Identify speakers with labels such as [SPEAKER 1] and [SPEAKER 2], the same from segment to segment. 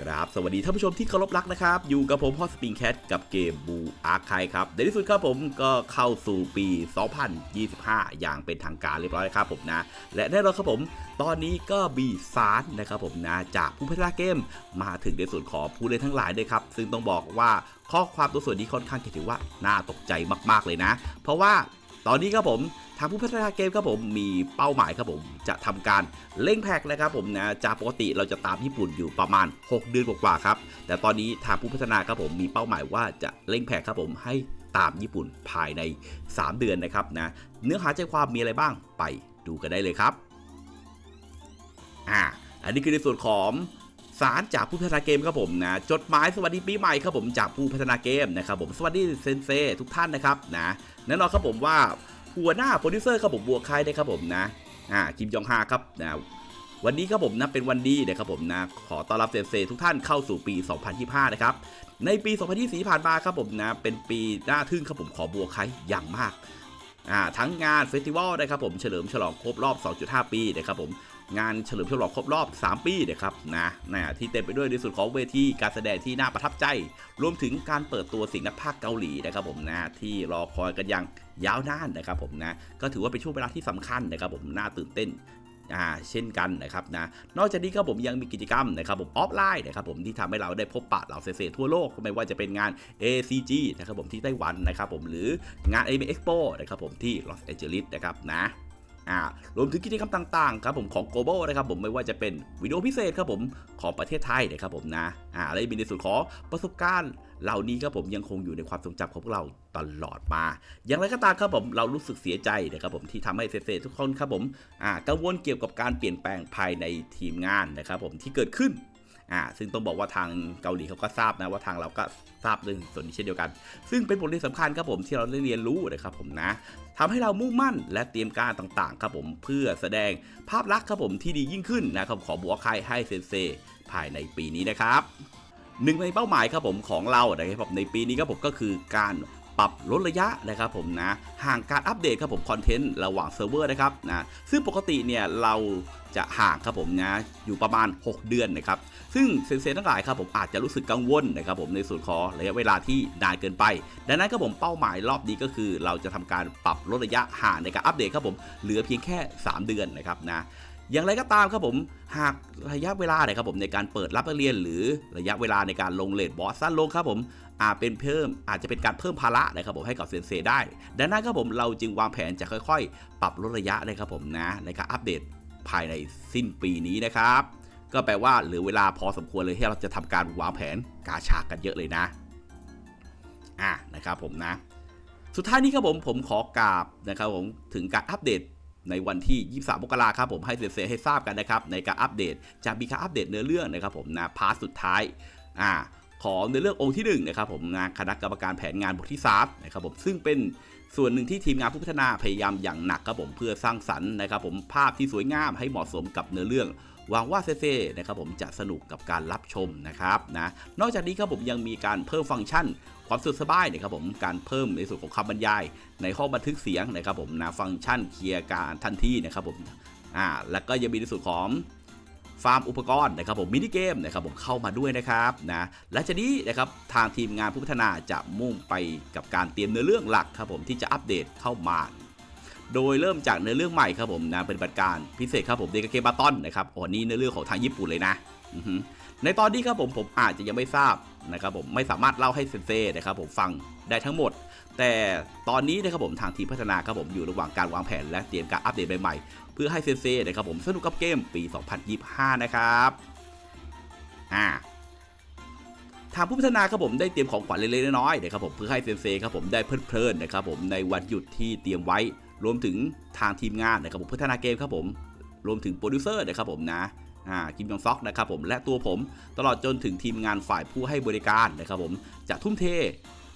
[SPEAKER 1] ครับ สวัสดีท่านผู้ชมที่เคารพรักนะครับ อยู่กับผมพ่อสปริงแคทกับเกมบูอาร์คายครับ ในที่สุดครับผมก็เข้าสู่ปี 2025 อย่างเป็นทางการเรียบร้อยครับผมนะ และแน่นอนครับผม ตอนนี้ก็มีสารนะครับผมนะ จากผู้พัฒนาเกมมาถึงในส่วนของผู้เล่นทั้งหลายด้วยครับ ซึ่งต้องบอกว่าข้อความตัวส่วนนี้ค่อนข้างจะถือว่าน่าตกใจมาก ๆเลยนะ เพราะว่า ตอนนี้ครับผมทางผู้พัฒนาเกมครับผมมีเป้าหมายครับผมจะทำการเร่งแพ็กนะครับผมนะจากปกติเราจะตามญี่ปุ่นอยู่ประมาณ 6 เดือนกว่าๆครับแต่ตอนนี้ทางผู้พัฒนาครับผมมีเป้าหมายว่าจะเร่งแพ็กครับผมให้ตามญี่ปุ่นภายใน 3 เดือนนะครับนะเนื้อหาใจความมีอะไรบ้างไปดูกันได้เลยครับอ่าอันนี้คือในส่วนของ สารจากผู้พัฒนาเกมครับผมนะจดหมายสวัสดีปีใหม่ครับผมจากผู้พัฒนาเกมนะครับผมสวัสดีเซนเซทุกท่านนะครับนะแน่นอนครับผมว่าหัวหน้าโปรดิวเซอร์ครับผมบัวคายนะครับผมนะอ่าคิมยองฮาครับนะวันนี้ครับผมนะเป็นวันดีนะครับผมนะขอต้อนรับเซนเซทุกท่านเข้าสู่ปี 2025 นะครับในปี 2024ที่ผ่านมาครับผมนะเป็นปีน่าทึ่งครับผมขอบัวคายอย่างมากอ่าทั้งงานเฟสติวัลนะครับผมเฉลิมฉลองครบรอบ 2.5 ปีนะครับผม งานเฉลิมฉลองครบรอบ 3 ปีนะครับนะนะที่เต็มไปด้วยในส่วนของเวทีการแสดงที่น่าประทับใจ รวมถึงการเปิดตัวสิ่งนักพากย์เกาหลีนะครับผมนะที่รอคอยกันอย่างยาวนานนะครับผมนะก็ถือว่าเป็นช่วงเวลาที่สำคัญนะครับผมน่าตื่นเต้นอ่าเช่นกันนะครับนะนอกจากนี้ครับผมยังมีกิจกรรมนะครับผมออฟไลน์นะครับผมที่ทำให้เราได้พบปะเหล่าเซเซทั่วโลกไม่ว่าจะเป็นงาน ACG นะครับผมที่ไต้หวันนะครับผมหรืองาน Anime Expo นะครับผมที่ลอสแอนเจลิสนะครับนะ อ่ารวมถึงกิจกรรมต่างๆครับผมของ Global นะครับผมไม่ว่าจะเป็นวิดีโอพิเศษครับผมของประเทศไทยนะครับผมนะอ่าและมีในส่วนของประสบการณ์เหล่านี้ครับผมยังคงอยู่ในความทรงจำของพวกเราตลอดมา อย่างไรก็ตามครับผมเรารู้สึกเสียใจนะครับผมที่ทำให้เซๆทุกคนครับผมอ่ากังวลเกี่ยวกับการเปลี่ยนแปลงภายในทีมงานนะครับผมที่เกิดขึ้น อ่าซึ่งต้องบอกว่าทางเกาหลีเขาก็ทราบนะว่าทางเราก็ทราบเรื่องส่วนนี้เช่นเดียวกัน ซึ่งเป็นบทเรียนสำคัญครับผมที่เราได้เรียนรู้นะครับผมนะทำให้เรามุ่งมั่นและเตรียมการต่างๆครับผมเพื่อแสดงภาพลักษณ์ครับผมที่ดียิ่งขึ้นนะครับขอบัวใครให้เซนเซภายในปีนี้นะครับหนึ่งในเป้าหมายครับผมของเรานะครับผมในปีนี้ครับผมก็คือการ ปรับลดระยะนะครับผมนะห่างการอัปเดตครับผมคอนเทนต์ระหว่างเซิร์ฟเวอร์นะครับนะซึ่งปกติเนี่ยเราจะห่างครับผมนะอยู่ประมาณ 6 เดือนนะครับซึ่งเซนเซนทั้งหลายครับผมอาจจะรู้สึกกังวลนะครับผมในส่วนของระยะเวลาที่นานเกินไป ดังนั้นครับผมเป้าหมายรอบนี้ก็คือ เราจะทำการปรับลดระยะห่างในการอัปเดตครับผมเหลือเพียงแค่ 3 เดือนนะครับนะ อย่างไรก็ตามครับผมหากระยะเวลาเนี่ยครับผมในการเปิดรับนักเรียน หรือระยะเวลาในการลงเลทบอสสั้นลงครับผมอาจเป็นเพิ่มอาจจะเป็นการเพิ่มภาระนะครับผมให้กับเซนเซได้ ดังนั้นครับผมเราจึงวางแผนจะค่อยๆ ปรับลดระยะนะครับผมนะในการอัปเดตภายในสิ้นปีนี้นะครับ ก็แปลว่าเหลือเวลาพอสมควรเลยที่เราจะทำการวางแผนกาชากันเยอะเลยนะอะนะครับผมนะ สุดท้ายนี้ครับผมผมขอกราบนะครับผมถึงการอัปเดต ในวันที่ 23มกราครับผมให้เซให้ทราบกันนะครับในการอัปเดตจะมีการอัปเดตเนื้อเรื่องนะครับผมนะพาร์ทสุดท้ายอ่าของเนื้อเรื่ององค์ที่1นะครับผมงานคณะกรรมการแผนงานบทที่3นะครับผมซึ่งเป็นส่วนหนึ่งที่ทีมงานผู้พัฒนาพยายามอย่างหนักครับผมเพื่อสร้างสรรค์นะครับผมภาพที่สวยงามให้เหมาะสมกับเนื้อเรื่อง หวังว่าเซเซนะครับผมจะสนุกกับการรับชมนะครับนะนอกจากนี้ครับผมยังมีการเพิ่มฟังก์ชันความสะดวกสบายนะครับผมการเพิ่มในส่วนของคำบรรยาย ในห้องบันทึกเสียงนะครับผมนะฟังก์ชันเคลียร์การทันทีนะครับผมอ่าแล้วก็ยังมีในส่วนของฟาร์มอุปกรณ์นะครับผมมินิเกมนะครับผมเข้ามาด้วยนะครับนะและจากนี้นะครับทางทีมงานผู้พัฒนาจะมุ่งไปกับการเตรียมเนื้อเรื่องหลักครับผมที่จะอัปเดตเข้ามา โดยเริ่มจากเนื้อเรื่องใหม่ครับผมนะเป็นปฏิบัติการพิเศษครับผมเดกาเกบาตอนนะครับโอ้นี่เนื้อเรื่องของทางญี่ปุ่นเลยนะในตอนนี้ครับผมผมอาจจะยังไม่ทราบนะครับผมไม่สามารถเล่าให้เซนเซ่นะครับผมฟังได้ทั้งหมด แต่ตอนนี้นะครับผมทางทีมพัฒนาครับผมอยู่ระหว่างการวางแผนและเตรียมการอัปเดตใหม่ๆเพื่อให้เซนเซ่นะครับผมสนุกกับเกมปี 2025 นะครับอ่าทางผู้พัฒนาครับผมได้เตรียมของขวัญเล็กๆน้อยๆนะครับผมเพื่อให้เซนเซครับผมได้เพลิดเพลินนะครับผมในวันหยุดที่เตรียมไว้ รวมถึงทางทีมงานนะครับผมพัฒนาเกมครับผม รวมถึงโปรดิวเซอร์นะครับผมนะอ่าคิมยองซอกนะครับผมและตัวผมตลอดจนถึงทีมงานฝ่ายผู้ให้บริการนะครับผมจะทุ่มเท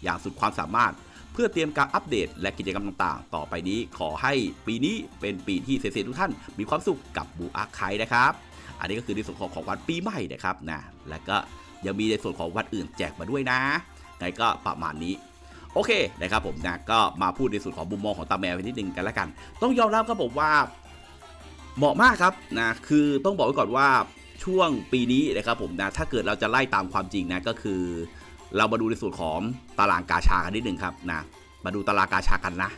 [SPEAKER 1] อย่างสุดความสามารถ เพื่อเตรียมการอัปเดต และกิจกรรมต่างๆ ต่อไปนี้ขอให้ปีนี้เป็นปีที่เซเซทุกท่าน มีความสุขกับบูอาร์คายนะครับ อันนี้ก็คือในส่วนของของวัญปีใหม่นะครับนะและก็ยังมีในส่วนของวันอื่นแจกมาด้วยนะไงก็ประมาณนี้ โอเคนะครับผมนะก็มาพูดในส่วนของมุมมองของตาแมวนิดนึงกันละกัน ต้องยอมรับครับผมว่าเหมาะมากครับนะคือต้องบอกไว้ก่อนว่าช่วงปีนี้นะครับผมนะถ้าเกิดเราจะไล่ตามความจริงนะก็คือ เรามาดูในส่วนของตารางกาชากันนิดหนึ่งครับนะมาดูตารางกาชากันนะ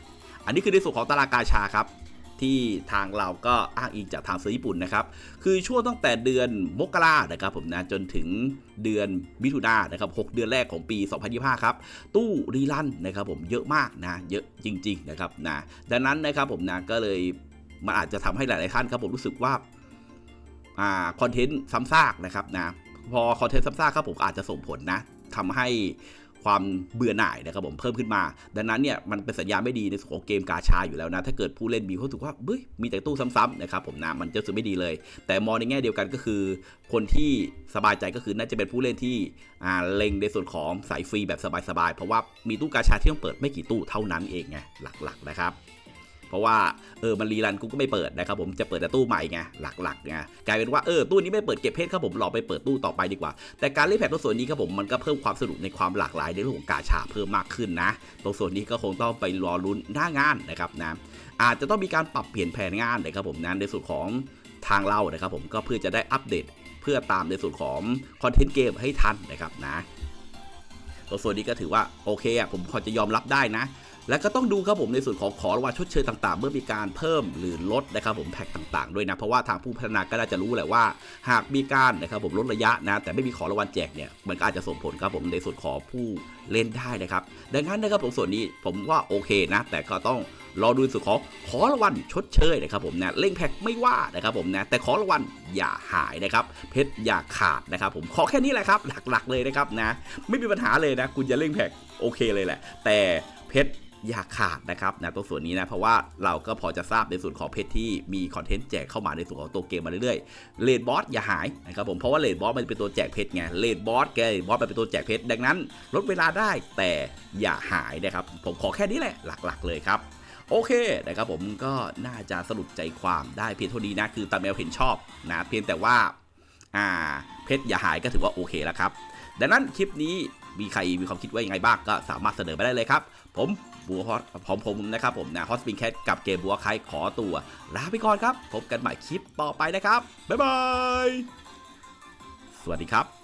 [SPEAKER 1] อันนี้คือในส่วนของตารางกาชาครับ ที่ทางเราก็อ้างอิงจากทางซื้อญี่ปุ่นนะครับ คือช่วงตั้งแต่เดือนมกรานะครับผมนะจนถึงเดือนมิถุนายนนะครับ 6 เดือนแรกของปี 2025 ครับ ตู้รีลันนะครับผมเยอะมากนะ เยอะจริง ๆ นะครับนะดังนั้นนะครับผมนะก็เลยมันอาจจะทำให้หลาย ๆ ท่านครับผมรู้สึกว่าอ่าคอนเทนต์ซ้ำซากนะครับนะพอคอนเทนต์ซ้ำซากครับผมอาจจะส่งผลนะทำให้ ความเบื่อหน่ายนะครับผมเพิ่มขึ้นมา ดังนั้นเนี่ยมันเป็นสัญญาณไม่ดีในส่วนของเกมกาชาอยู่แล้วนะ ถ้าเกิดผู้เล่นมีความรู้สึกว่าเบ้ยมีแต่ตู้ซ้ำๆนะครับผมนะมันจะรู้สึกไม่ดีเลย แต่มองในแง่เดียวกันก็คือ คนที่สบายใจก็คือน่าจะเป็นผู้เล่นที่อ่าเล็งในส่วนของสายฟรีแบบสบายๆเพราะว่ามีตู้กาชาที่ต้องเปิดไม่กี่ตู้เท่านั้นเองไงหลักๆนะครับ เพราะว่าเออมันรีรันกูก็ไม่เปิดนะครับผมจะเปิดแต่ตู้ใหม่ไงหลักๆไงกลายเป็นว่าเออตู้นี้ไม่เปิดเก็บเพชรครับผมรอไปเปิดตู้ต่อไปดีกว่า แต่การเล่นแพทตัวส่วนนี้ครับผมมันก็เพิ่มความสนุกในความหลากหลายในเรื่องของกาชาเพิ่มมากขึ้นนะตรงส่วนนี้ก็คงต้องไปรอลุ้นหน้างานนะครับนะอาจจะต้องมีการปรับเปลี่ยนแผนงานนะครับผมนะในส่วนของทางเรานะครับผมก็เพื่อจะได้อัปเดตเพื่อตามในส่วนของคอนเทนต์เกมให้ทันนะครับนะตัวส่วนนี้ก็ถือว่าโอเคอะผมพอจะยอมรับได้นะ แล้วก็ต้องดูครับผมในส่วนของขอรางวัลชดเชยต่างๆ เมื่อมีการเพิ่มหรือลดนะครับผมแพ็กต่างๆ ด้วยนะ เพราะว่าทางผู้พัฒนาก็น่าจะรู้แหละว่า หากมีการนะครับผมลดระยะนะ แต่ไม่มีขอรางวัลแจกเนี่ยมันก็อาจจะส่งผลครับผมในส่วนของผู้เล่นได้นะครับ ดังนั้นนะครับผมส่วนนี้ผมว่าโอเคนะ แต่ก็ต้องรอดูส่วนของขอรางวัลชดเชยนะครับผมนะเล่งแพ็กไม่ว่านะครับผมนะแต่ขอรางวัลอย่าหายนะครับเพชรอย่าขาดนะครับผมขอแค่นี้แหละครับหลักๆเลยนะครับนะไม่มีปัญหาเลยนะ คุณจะเล่งแพ็กโอเคเลยแหละ แต่เพชร อย่าขาดนะครับนะตรงส่วนนี้นะเพราะว่าเราก็พอจะทราบในส่วนของเพจที่มีคอนเทนต์แจกเข้ามาในส่วนของตัวเกมมาเรื่อยๆเลดบอสอย่าหายนะครับผมเพราะว่าเลดบอสมันเป็นตัวแจกเพชรไงเลดบอสแกบอสมันเป็นตัวแจกเพชรดังนั้น ลดเวลาได้แต่อย่าหายนะครับผมขอแค่นี้แหละหลักๆ เลยครับโอเคนะครับผมก็น่าจะสรุปใจความได้เพียงเท่านี้นะคือตามแมวเห็นชอบนะเพียงแต่ว่าอ่าเพชรอย่าหายก็ถือว่าโอเคแล้วครับดังนั้นคลิปนี้ มีใครมีความคิดว่ายังไงบ้างก็สามารถเสนอไปได้เลยครับ ผมบัวฮอตผมผมนะครับผมนะฮอสปิงแคทกับเกมบัวไคขอตัวลาไปก่อนครับ พบกันใหม่คลิปต่อไปนะครับ บ๊ายบาย สวัสดีครับ